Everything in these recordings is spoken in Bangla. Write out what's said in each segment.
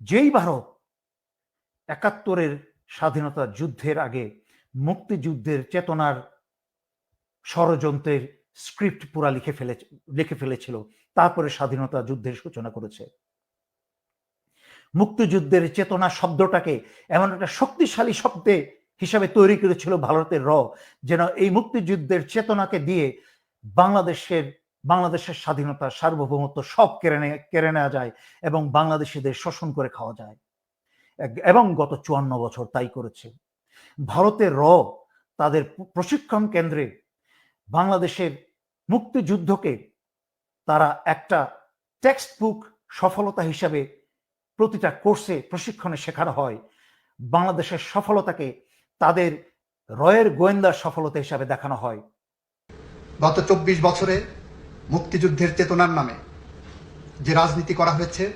যেই ভারত একাত্তরের স্বাধীনতা যুদ্ধের আগে মুক্তিযুদ্ধের চেতনার ষড়যন্ত্রের স্ক্রিপ্ট পুরা লিখে ফেলে, লিখে ফেলেছিল, তারপরে স্বাধীনতা যুদ্ধের সূচনা করেছে। মুক্তিযুদ্ধের চেতনা শব্দটাকে এমন একটা শক্তিশালী শব্দে হিসাবে তৈরি করেছিল ভারতের র, যেন এই মুক্তিযুদ্ধের চেতনাকে দিয়ে বাংলাদেশের বাংলাদেশের স্বাধীনতা, সার্বভৌমত্ব সব কেড়ে কেড়ে নেওয়া যায় এবং বাংলাদেশিদের শোষণ করে খাওয়া যায়। এবং গত চুয়ান্ন বছর তাই করেছে। ভারতের র তাদের প্রশিক্ষণ কেন্দ্রে বাংলাদেশের মুক্তিযুদ্ধকে তারা একটা টেক্সট বুক সফলতা হিসাবে প্রতিটা কোর্সে প্রশিক্ষণে শেখানো হয়। বাংলাদেশের সফলতাকে তাদের রয়ের গোয়েন্দা সফলতা হিসাবে দেখানো হয়। গত চব্বিশ বছরে মুক্তিযুদ্ধের চেতনার নামে যে রাজনীতি করা হয়েছে,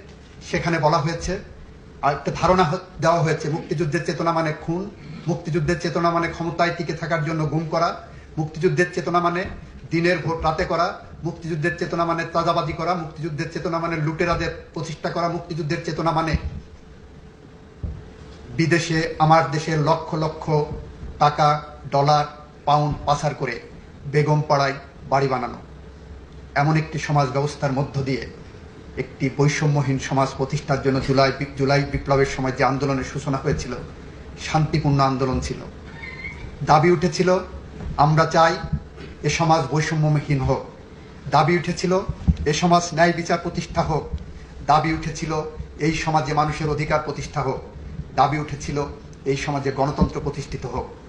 সেখানে বলা হয়েছে, আর একটা ধারণা দেওয়া হয়েছে, মুক্তিযুদ্ধের চেতনা মানে খুন, মুক্তিযুদ্ধের চেতনা মানে ক্ষমতায় টিকে থাকার জন্য গুম করা, মুক্তিযুদ্ধের চেতনা মানে দিনের ভোট রাতে করা, মুক্তিযুদ্ধের চেতনা মানে তাজাবাজি করা, মুক্তিযুদ্ধের চেতনা মানে লুটেরাদের প্রতিষ্ঠা করা, মুক্তিযুদ্ধের চেতনা মানে বিদেশে, আমার দেশের লক্ষ লক্ষ টাকা, ডলার, পাউন্ড পাচার করে বেগম পাড়ায় বাড়ি বানানো। এমন একটি সমাজ ব্যবস্থার মধ্য দিয়ে একটি বৈষম্যহীন সমাজ প্রতিষ্ঠার জন্য জুলাই জুলাই বিপ্লবের সময় যে আন্দোলনের সূচনা হয়েছিল, শান্তিপূর্ণ আন্দোলন ছিল। দাবি উঠেছিল, আমরা চাই এ সমাজ বৈষম্যহীন হোক। দাবি উঠেছিল, এ সমাজ ন্যায় বিচার প্রতিষ্ঠা হোক। দাবি উঠেছিল, এই সমাজে মানুষের অধিকার প্রতিষ্ঠা হোক। দাবি উঠেছিল, এই সমাজে গণতন্ত্র প্রতিষ্ঠিত হোক।